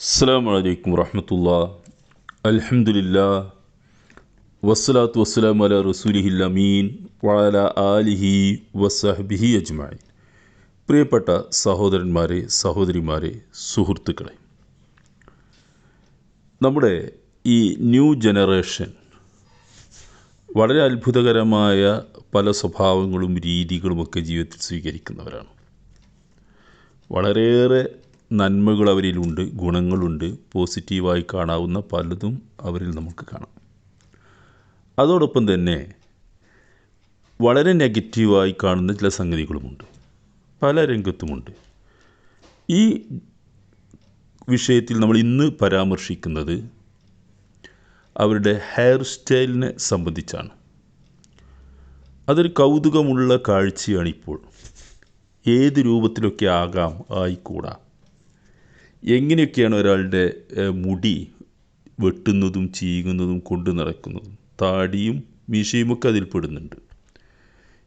അസ്സാം വലൈക്കും വറഹമത്തുള്ള അൽഹംദുലില്ലാ വസ്സലാത്തു വസ്സലാം അല റസൂലിഹിൽ അമീൻ വളല ആലിഹി വസഹബിഹി അജ്മായി പ്രിയപ്പെട്ട സഹോദരന്മാരെ സഹോദരിമാരെ സുഹൃത്തുക്കളെ നമ്മുടെ ഈ ന്യൂ ജനറേഷൻ വളരെ അത്ഭുതകരമായ പല സ്വഭാവങ്ങളും രീതികളുമൊക്കെ ജീവിതത്തിൽ സ്വീകരിക്കുന്നവരാണ്. വളരെയേറെ നന്മകൾ അവരിലുണ്ട് ഗുണങ്ങളുണ്ട് പോസിറ്റീവായി കാണാവുന്ന പലതും അവരിൽ നമുക്ക് കാണാം. അതോടൊപ്പം തന്നെ വളരെ നെഗറ്റീവായി കാണുന്ന ചില സംഗതികളുമുണ്ട്. പല രംഗത്തുമുണ്ട്. ഈ വിഷയത്തിൽ നമ്മൾ ഇന്ന് പരാമർശിക്കുന്നത് അവരുടെ ഹെയർ സ്റ്റൈലിനെ സംബന്ധിച്ചാണ്. അതൊരു കൗതുകമുള്ള കാഴ്ചയാണ് ഇപ്പോൾ ഏത് രൂപത്തിലൊക്കെ ആകാം ആയിക്കൂടാ. എങ്ങനെയൊക്കെയാണ് ഒരാളുടെ മുടി വെട്ടുന്നതും ചീകുന്നതും കൊണ്ടു നടക്കുന്നതും? താടിയും മീശയുമൊക്കെ അതിൽ പെടുന്നുണ്ട്.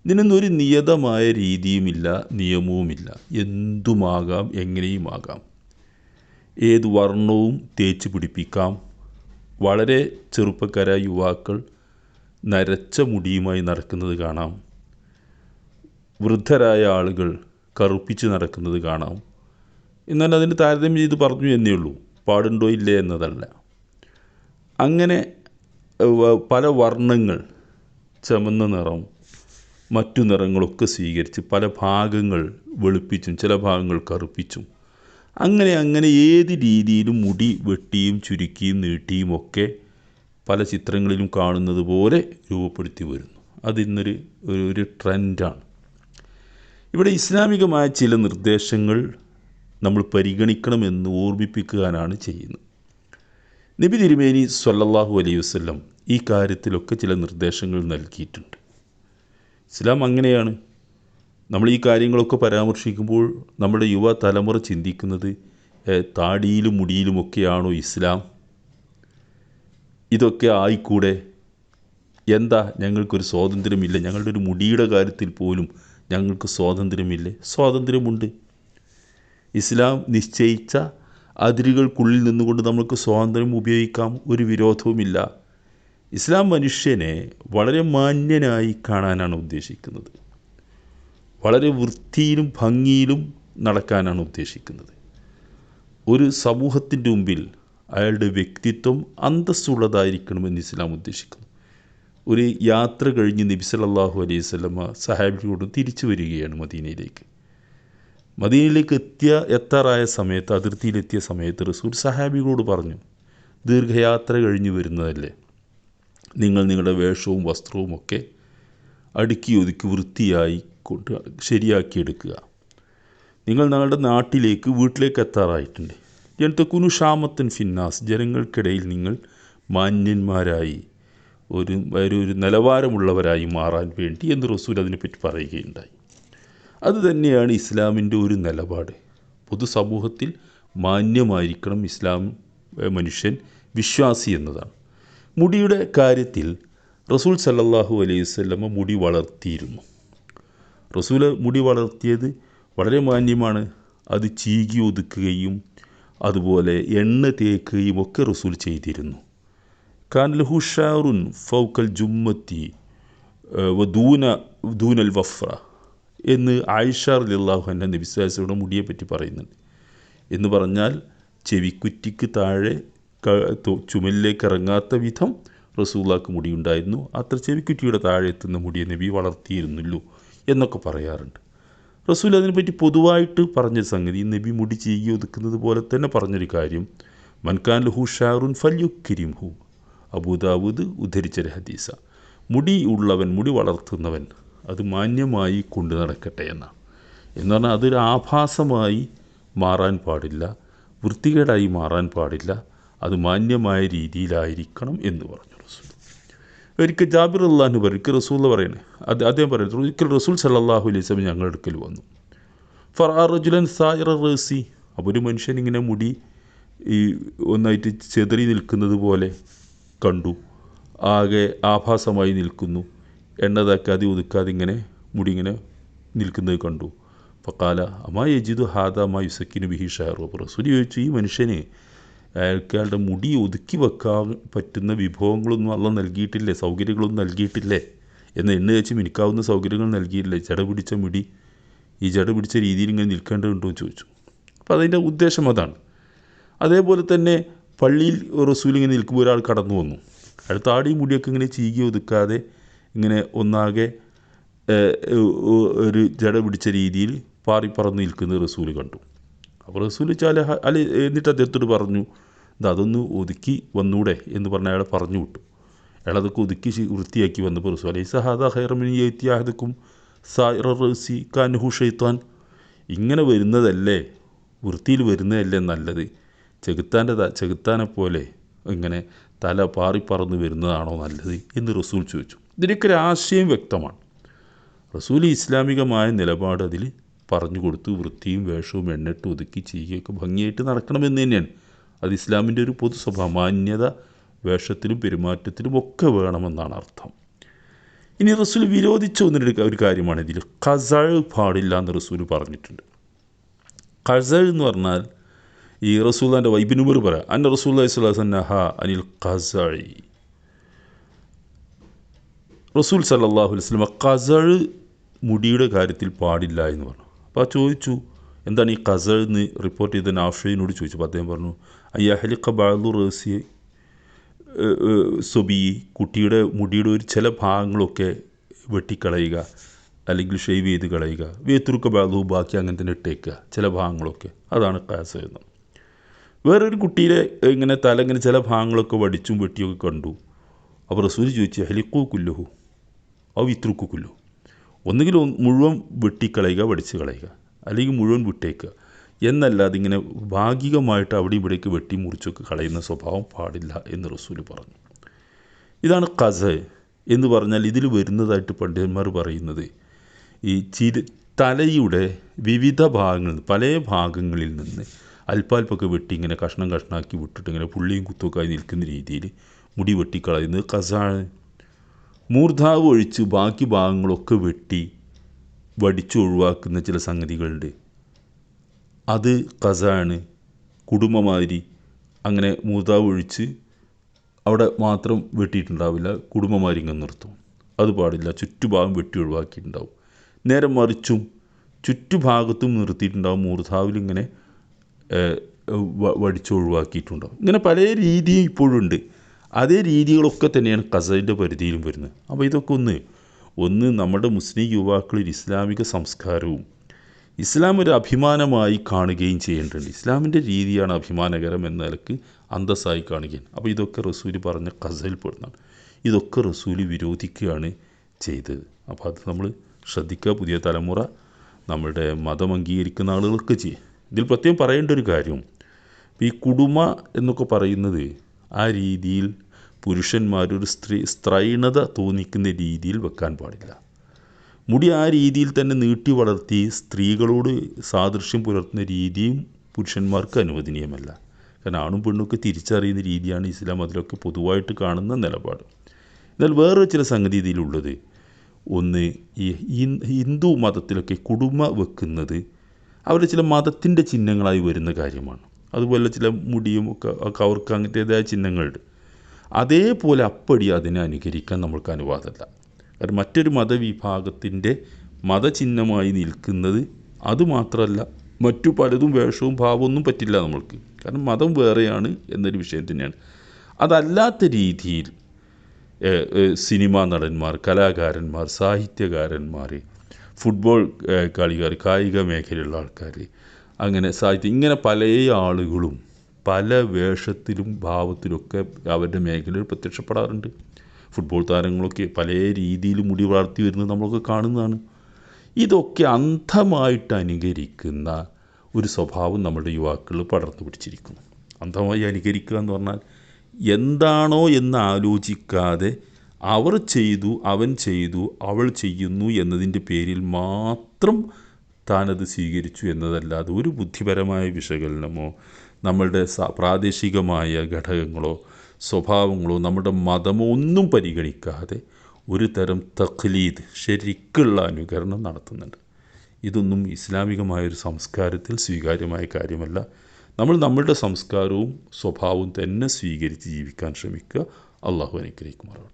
ഇതിനൊന്നും ഒരു നിയതമായ രീതിയുമില്ല നിയമവുമില്ല. എന്തുമാകാം എങ്ങനെയും ആകാം ഏത് വർണവും തേച്ച് പിടിപ്പിക്കാം. വളരെ ചെറുപ്പക്കാരായ യുവാക്കൾ നരച്ച മുടിയുമായി നടക്കുന്നത് കാണാം. വൃദ്ധരായ ആളുകൾ കറുപ്പിച്ച് നടക്കുന്നത് കാണാം. എന്നാൽ അതിന് താരതമ്യം ചെയ്ത് പറഞ്ഞു എന്നേ ഉള്ളൂ. പാടുണ്ടോ ഇല്ലേ എന്നതല്ല. അങ്ങനെ പല വർണങ്ങൾ ചുമന്ന നിറം മറ്റു നിറങ്ങളൊക്കെ സ്വീകരിച്ച് പല ഭാഗങ്ങൾ വെളുപ്പിച്ചും ചില ഭാഗങ്ങൾ കറുപ്പിച്ചും അങ്ങനെ അങ്ങനെ ഏത് രീതിയിലും മുടി വെട്ടിയും ചുരുക്കിയും നീട്ടിയും ഒക്കെ പല ചിത്രങ്ങളിലും കാണുന്നത് പോലെ രൂപപ്പെടുത്തി വരുന്നു. അതിന്നൊരു ഒരു ട്രെൻഡാണ്. ഇവിടെ ഇസ്ലാമികമായ ചില നിർദ്ദേശങ്ങൾ നമ്മൾ പരിഗണിക്കണമെന്ന് ഓർമ്മിപ്പിക്കാനാണ് ചെയ്യുന്നത്. നബി തിരുമേനി സ്വല്ലല്ലാഹു അലൈഹി വസല്ലം ഈ കാര്യത്തിലൊക്കെ ചില നിർദ്ദേശങ്ങൾ നൽകിയിട്ടുണ്ട്. ഇസ്ലാം അങ്ങനെയാണ്. നമ്മൾ ഈ കാര്യങ്ങളൊക്കെ പരാമർശിക്കുമ്പോൾ നമ്മുടെ യുവ തലമുറ ചിന്തിക്കുന്നത് താടിയിലും മുടിയിലുമൊക്കെയാണോ ഇസ്ലാം? ഇതൊക്കെ ആയിക്കൂടെ? എന്താ ഞങ്ങൾക്കൊരു സ്വാതന്ത്ര്യമില്ല? ഞങ്ങളുടെ ഒരു മുടിയുടെ കാര്യത്തിൽ പോലും ഞങ്ങൾക്ക് സ്വാതന്ത്ര്യമില്ലേ? സ്വാതന്ത്ര്യമുണ്ട്. ഇസ്ലാം നിശ്ചയിച്ച അതിരുകൾക്കുള്ളിൽ നിന്നുകൊണ്ട് നമുക്ക് സ്വാതന്ത്ര്യം ഉപയോഗിക്കാം ഒരു വിരോധവുമില്ല. ഇസ്ലാം മനുഷ്യനെ വളരെ മാന്യനായി കാണാനാണ് ഉദ്ദേശിക്കുന്നത്. വളരെ വൃത്തിയിലും ഭംഗിയിലും നടക്കാനാണ് ഉദ്ദേശിക്കുന്നത്. ഒരു സമൂഹത്തിന്റെ മുമ്പിൽ അയാളുടെ വ്യക്തിത്വം അന്തസ്സുള്ളതായിരിക്കണമെന്ന് ഇസ്ലാം ഉദ്ദേശിക്കുന്നു. ഒരു യാത്ര കഴിഞ്ഞ് നബി സല്ലല്ലാഹു അലൈഹി സ്വലമ സഹാബിയോട് തിരിച്ചു വരികയാണ് മദീനയിലേക്ക്. മദീനയിലേക്ക് എത്തിയ എത്താറായ സമയത്ത് അതിർത്തിയിലെത്തിയ സമയത്ത് റസൂൽ സഹാബികളോട് പറഞ്ഞു ദീർഘയാത്ര കഴിഞ്ഞു വരുന്നതല്ലേ. നിങ്ങൾ നിങ്ങളുടെ വേഷവും വസ്ത്രവും ഒക്കെ അടുക്കി ഒതുക്കി വൃത്തിയായി കൊണ്ട് ശരിയാക്കിയെടുക്കുക. നിങ്ങൾ ഞങ്ങളുടെ നാട്ടിലേക്ക് വീട്ടിലേക്ക് എത്താറായിട്ടുണ്ട്. ജനത്തക്കുനു ഷാമത്തൻ ഫിന്നാസ് ജനങ്ങൾക്കിടയിൽ നിങ്ങൾ മാന്യന്മാരായി ഒരു ഒരു നിലവാരമുള്ളവരായി മാറാൻ വേണ്ടി എന്ന് റസൂൽ അതിനെപ്പറ്റി പറയുകയുണ്ടായി. അത് തന്നെയാണ് ഇസ്ലാമിന്റെ ഒരു നിലപാട്. പൊതുസമൂഹത്തിൽ മാന്യമായിരിക്കണം ഇസ്ലാം മനുഷ്യൻ വിശ്വാസി എന്നതാണ്. മുടിയുടെ കാര്യത്തിൽ റസൂൽ സല്ലാഹു അലൈഹി വസല്ലമ മുടി വളർത്തിയിരുന്നു. റസൂൽ മുടി വളർത്തിയത് വളരെ മാന്യമാണ്. അത് ചീകി ഒതുക്കുകയും അതുപോലെ എണ്ണ തേക്കുകയും ഒക്കെ റസൂൽ ചെയ്തിരുന്നു. കാൻ ലഹു ഫൗക്കൽ ജുമ്മത്തി ദൂന ദൂനൽ വഫ്ര എന്ന് ആയിഷ റളിയല്ലാഹു അൻഹ നബി സ്വലാസ്ലയുടെ മുടിയെ പറ്റി പറയുന്നുണ്ട്. എന്ന് പറഞ്ഞാൽ ചെവിക്കുറ്റിക്ക് താഴെ ചുമലിലേക്ക് ഇറങ്ങാത്ത വിധം റസൂള്ളാക്ക് മുടിയുണ്ടായിരുന്നു. അത്ര ചെവിക്കുറ്റിയുടെ താഴെ എത്തുന്ന മുടിയെ നബി വളർത്തിയിരുന്നുള്ളൂ എന്നൊക്കെ പറയാറുണ്ട്. റസൂൽ അതിനെപ്പറ്റി പൊതുവായിട്ട് പറഞ്ഞ സംഗതി നബി മുടി ചീകി ഒതുക്കുന്നത് പോലെ തന്നെ പറഞ്ഞൊരു കാര്യം മൻകാൻ ലഹു ഷാറുൻ ഫല്യുക്കിരിം ഹു അബൂദാവൂദ് ഉദ്ധരിച്ചൊരു ഹദീസ. മുടി ഉള്ളവൻ മുടി വളർത്തുന്നവൻ അത് മാന്യമായി കൊണ്ടു നടക്കട്ടെ എന്നാണ്. എന്ന് പറഞ്ഞാൽ അതൊരു ആഭാസമായി മാറാൻ പാടില്ല വൃത്തികേടായി മാറാൻ പാടില്ല അത് മാന്യമായ രീതിയിലായിരിക്കണം എന്ന് പറഞ്ഞു റസൂൽ. ഒരിക്കൽ ജാബിർ അള്ളാഹിന് പറയും ഒരിക്കൽ റസൂൽ പറയണേ അത് അദ്ദേഹം പറയുന്നത് ഒരിക്കൽ റസൂൽ സല്ലല്ലാഹു അലൈഹി വസല്ലം ഞങ്ങളുടെ അടുക്കൽ വന്നു. ഫറാറുജുലൻ സായിറ റേസി അപ്പോൾ ഒരു മനുഷ്യൻ ഇങ്ങനെ മുടി ഈ ഒന്നായിട്ട് ചെതറി നിൽക്കുന്നത് പോലെ കണ്ടു ആകെ ആഭാസമായി നിൽക്കുന്നു. എണ്ണ തക്കാതെ ഒതുക്കാതെ ഇങ്ങനെ മുടി ഇങ്ങനെ നിൽക്കുന്നത് കണ്ടു. ഫക്കാല അമാ യജിദു ഹാദ മാ യുസക്കിന് ബിഹി അപ്പോൾ റസൂൽ ചോദിച്ചു ഈ മനുഷ്യന് അയാൾക്കാളുടെ മുടി ഒതുക്കി വെക്കാൻ പറ്റുന്ന വിഭവങ്ങളൊന്നും അല്ല നൽകിയിട്ടില്ലേ? സൗകര്യങ്ങളൊന്നും നൽകിയിട്ടില്ലേ? എന്ന് എണ്ണ വെച്ച് മിനിക്കാവുന്ന സൗകര്യങ്ങൾ നൽകിയില്ലേ ജട പിടിച്ച മുടി ഈ ജട പിടിച്ച രീതിയിൽ ഇങ്ങനെ നിൽക്കേണ്ടതുണ്ടോ എന്ന് ചോദിച്ചു. അപ്പോൾ അതിന്റെ ഉദ്ദേശം അതാണ്. അതേപോലെ തന്നെ പള്ളിയിൽ റസൂൽ ഇങ്ങനെ നിൽക്കുമ്പോൾ ഒരാൾ കടന്നു വന്നു. അടുത്ത ആടി മുടിയൊക്കെ ഇങ്ങനെ ചീകി ഒതുക്കാതെ ഇങ്ങനെ ഒന്നാകെ ഒരു ജട പിടിച്ച രീതിയിൽ പാറി പറന്ന് നിൽക്കുന്നത് റസൂൽ കണ്ടു. അപ്പോൾ റസൂൽ വെച്ചാൽ അല്ല എന്നിട്ട് അദ്ദേഹത്തോട് പറഞ്ഞു ഇത് അതൊന്ന് ഒതുക്കി വന്നൂടെ എന്ന് പറഞ്ഞ് അയാളെ പറഞ്ഞു വിട്ടു. അയാളതൊക്കെ ഒതുക്കി വൃത്തിയാക്കി വന്നപ്പോൾ റസൂൽ അലൈഹി സഹാദ ഹൈറമിനി എത്തിയാഹദക്കും സായിറ കാനുഹു ഷെയ്ത്താൻ ഇങ്ങനെ വരുന്നതല്ലേ വൃത്തിയിൽ വരുന്നതല്ലേ നല്ലത്? ചെകുത്താന്റെ ചെകുത്താനെ പോലെ ഇങ്ങനെ തല പാറിപ്പറന്ന് വരുന്നതാണോ നല്ലത്? എന്ന് റസൂൽ ചോദിച്ചു. ഇതിനൊക്കെ ഒരു ആശയം വ്യക്തമാണ്. റസൂൽ ഇസ്ലാമികമായ നിലപാട് അതിൽ പറഞ്ഞു കൊടുത്തു വൃത്തിയും വേഷവും എണ്ണിട്ട് ഒതുക്കി ചെയ്യുകയൊക്കെ ഭംഗിയായിട്ട് നടക്കണമെന്ന് തന്നെയാണ്. അത് ഇസ്ലാമിന്റെ ഒരു പൊതു സ്വഭാമാന്യത വേഷത്തിലും പെരുമാറ്റത്തിലും ഒക്കെ വേണമെന്നാണ് അർത്ഥം. ഇനി റസൂൽ വിരോധിച്ച വന്നിട്ട് ഒരു കാര്യമാണ് ഇതിൽ കസൾ പാടില്ല എന്ന് റസൂൽ പറഞ്ഞിട്ടുണ്ട്. കസൾ എന്ന് പറഞ്ഞാൽ ഈ റസൂല്ലാന്റെ വൈബിനുമർ പറയാം അന്ന റസൂൽ സ്വലാസന്നഹ അനിൽ ഖസഴി റസൂൽ സല്ലാഹു അലൈഹി വസല്ലം ഖസൾ മുടിയുടെ കാര്യത്തിൽ പാടില്ല എന്ന് പറഞ്ഞു. അപ്പോൾ ചോദിച്ചു എന്താണ് ഈ കസൾ എന്ന് റിപ്പോർട്ട് ചെയ്ത നാഫയിനോട് ചോദിച്ചു. അപ്പോൾ അദ്ദേഹം പറഞ്ഞു അയ്യഹലിഖ ബാദു റസി സൊബി കുട്ടിയുടെ മുടിയുടെ ഒരു ചില ഭാഗങ്ങളൊക്കെ വെട്ടിക്കളയുക അല്ലെങ്കിൽ ഷെയ്വ് ചെയ്ത് കളയുക വേത്തുറുക്ക ബാദു ബാക്കി അങ്ങനെ തന്നെ ഇട്ടേക്കുക ചില ഭാഗങ്ങളൊക്കെ. അതാണ് കാസ് എന്ന് വേറൊരു കുട്ടിയുടെ ഇങ്ങനെ തല ഇങ്ങനെ ചില ഭാഗങ്ങളൊക്കെ വടിച്ചും വെട്ടിയൊക്കെ കണ്ടു. അപ്പോൾ റസൂൽ ചോദിച്ചു ഹലിക്കോ കുല്ലുഹു. ഔ ഇത്രുക്കു കുല്ലു ഒന്നുകിൽ ഒന്ന് മുഴുവൻ വെട്ടിക്കളയുക വടിച്ച് കളയുക അല്ലെങ്കിൽ മുഴുവൻ വിട്ടേക്കുക. എന്നല്ലാതെ ഇങ്ങനെ ഭാഗികമായിട്ട് അവിടെ ഇവിടേക്ക് വെട്ടി മുറിച്ചൊക്കെ കളയുന്ന സ്വഭാവം പാടില്ല എന്ന് റസൂൽ പറഞ്ഞു. ഇതാണ് കസ എന്ന് പറഞ്ഞാൽ ഇതിൽ വരുന്നതായിട്ട് പണ്ഡിതന്മാർ പറയുന്നത്. ഈ ചിരി തലയുടെ വിവിധ ഭാഗങ്ങളിൽ നിന്ന് പല ഭാഗങ്ങളിൽ നിന്ന് അല്പാൽപ്പൊക്കെ വെട്ടി ഇങ്ങനെ കഷ്ണം കഷ്ണാക്കി വിട്ടിട്ട് ഇങ്ങനെ പുള്ളിയും കുത്തുമൊക്കെ നിൽക്കുന്ന രീതിയിൽ മുടി വെട്ടിക്കളയുന്നത് കസാണ് മൂർധാവ് ഒഴിച്ച് ബാക്കി ഭാഗങ്ങളൊക്കെ വെട്ടി വടിച്ചു ഒഴിവാക്കുന്ന ചില സംഗതികളുണ്ട്. അത് കസാണ് കുടുംബമാതിരി അങ്ങനെ മൂർധാവ് ഒഴിച്ച് അവിടെ മാത്രം വെട്ടിയിട്ടുണ്ടാവില്ല. കുടുംബമാരി ഇങ്ങനെ നിർത്തും. അത് പാടില്ല. ചുറ്റുഭാഗം വെട്ടി ഒഴിവാക്കിയിട്ടുണ്ടാവും. നേരെ മറിച്ചും ചുറ്റുഭാഗത്തും നിർത്തിയിട്ടുണ്ടാവും. മൂർധാവിലിങ്ങനെ വടിച്ച് ഒഴിവാക്കിയിട്ടുണ്ടാവും. ഇങ്ങനെ പല രീതിയും ഇപ്പോഴുണ്ട് അതേ രീതികളൊക്കെ തന്നെയാണ് ഖസറിന്റെ പരിധിയിലും വരുന്നത്. അപ്പോൾ ഇതൊക്കെ ഒന്ന് ഒന്ന് നമ്മുടെ മുസ്ലിം യുവാക്കളിൽ ഇസ്ലാമിക സംസ്കാരവും ഇസ്ലാം ഒരു അഭിമാനമായി കാണുകയും ചെയ്യേണ്ടതുണ്ട്. ഇസ്ലാമിന്റെ രീതിയാണ് അഭിമാനകരം എന്ന നിലയ്ക്ക് അന്തസ്സായി കാണുകയും അപ്പോൾ ഇതൊക്കെ റസൂൽ പറഞ്ഞ കസലിൽ പെടുന്നതാണ്. ഇതൊക്കെ റസൂൽ വിരോധിക്കുകയാണ് ചെയ്തത്. അപ്പോൾ അത് നമ്മൾ ശ്രദ്ധിക്കുക. പുതിയ തലമുറ നമ്മുടെ മതം അംഗീകരിക്കുന്ന ആളുകൾക്ക് ചെയ്യും. ഇതിൽ പ്രത്യേകം പറയേണ്ട ഒരു കാര്യം ഈ കുടുമ എന്നൊക്കെ പറയുന്നത് ആ രീതിയിൽ പുരുഷന്മാരൊരു സ്ത്രീ സ്ത്രൈണത തോന്നിക്കുന്ന രീതിയിൽ വെക്കാൻ പാടില്ല. മുടി ആ രീതിയിൽ തന്നെ നീട്ടി വളർത്തി സ്ത്രീകളോട് സാദൃശ്യം പുലർത്തുന്ന രീതിയും പുരുഷന്മാർക്ക് അനുവദനീയമല്ല. കാരണം ആണും പെണ്ണൊക്കെ തിരിച്ചറിയുന്ന രീതിയാണ് ഇസ്ലാം അതിലൊക്കെ പൊതുവായിട്ട് കാണുന്ന നിലപാട്. എന്നാൽ വേറെ ചില സംഗതി ഇതിലുള്ളത്. ഒന്ന് ഈ ഹിന്ദു മതത്തിലൊക്കെ കുടുംബ വെക്കുന്നത് അവരുടെ ചില മതത്തിന്റെ ചിഹ്നങ്ങളായി വരുന്ന കാര്യമാണ്. അതുപോലെ ചില മുടിയും ഒക്കെ ഒക്കെ അവർക്ക് അങ്ങനത്തേതായ ചിഹ്നങ്ങളുണ്ട്. അതേപോലെ അപ്പടി അതിനെ അനുകരിക്കാൻ നമ്മൾക്ക് അനുവാദമല്ല. കാരണം മറ്റൊരു മതവിഭാഗത്തിന്റെ മതചിഹ്നമായി നിൽക്കുന്നത് അതുമാത്രമല്ല മറ്റു പലതും വേഷവും ഭാവമൊന്നും പറ്റില്ല നമ്മൾക്ക്. കാരണം മതം വേറെയാണ് എന്നൊരു വിഷയം തന്നെയാണ്. അതല്ലാത്ത രീതിയിൽ സിനിമാ നടന്മാർ കലാകാരന്മാർ സാഹിത്യകാരന്മാർ ഫുട്ബോൾ കളിക്കാർ കായിക മേഖലയിലുള്ള ആൾക്കാർ അങ്ങനെ സാഹിത്യം ഇങ്ങനെ പല ആളുകളും പല വേഷത്തിലും ഭാവത്തിലൊക്കെ അവരുടെ മേഖലയിൽ പ്രത്യക്ഷപ്പെടാറുണ്ട്. ഫുട്ബോൾ താരങ്ങളൊക്കെ പല രീതിയിൽ മുടി വളർത്തി വരുന്നത് നമ്മളൊക്കെ കാണുന്നതാണ്. ഇതൊക്കെ അന്ധമായിട്ട് അനുകരിക്കുന്ന ഒരു സ്വഭാവം നമ്മുടെ യുവാക്കളിൽ പടർന്നു പിടിച്ചിരിക്കുന്നു. അന്ധമായി അനുകരിക്കുക എന്ന് പറഞ്ഞാൽ എന്താണോ എന്ന് ആലോചിക്കാതെ അവർ ചെയ്തു അവൻ ചെയ്തു അവൾ ചെയ്യുന്നു എന്നതിന്റെ പേരിൽ മാത്രം താനത് സ്വീകരിച്ചു എന്നതല്ലാതെ ഒരു ബുദ്ധിപരമായ വിശകലനമോ നമ്മളുടെ പ്രാദേശികമായ ഘടകങ്ങളോ സ്വഭാവങ്ങളോ നമ്മുടെ മതമോ ഒന്നും പരിഗണിക്കാതെ ഒരു തരം തഖ്ലീദ് ശരിക്കുള്ള അനുകരണം നടത്തുന്നുണ്ട്. ഇതൊന്നും ഇസ്ലാമികമായ ഒരു സംസ്കാരത്തിൽ സ്വീകാര്യമായ കാര്യമല്ല. നമ്മൾ നമ്മളുടെ സംസ്കാരവും സ്വഭാവവും തന്നെ സ്വീകരിച്ച് ജീവിക്കാൻ ശ്രമിക്കുക. അള്ളാഹു അനുഗ്രഹിക്കുമാറാണ്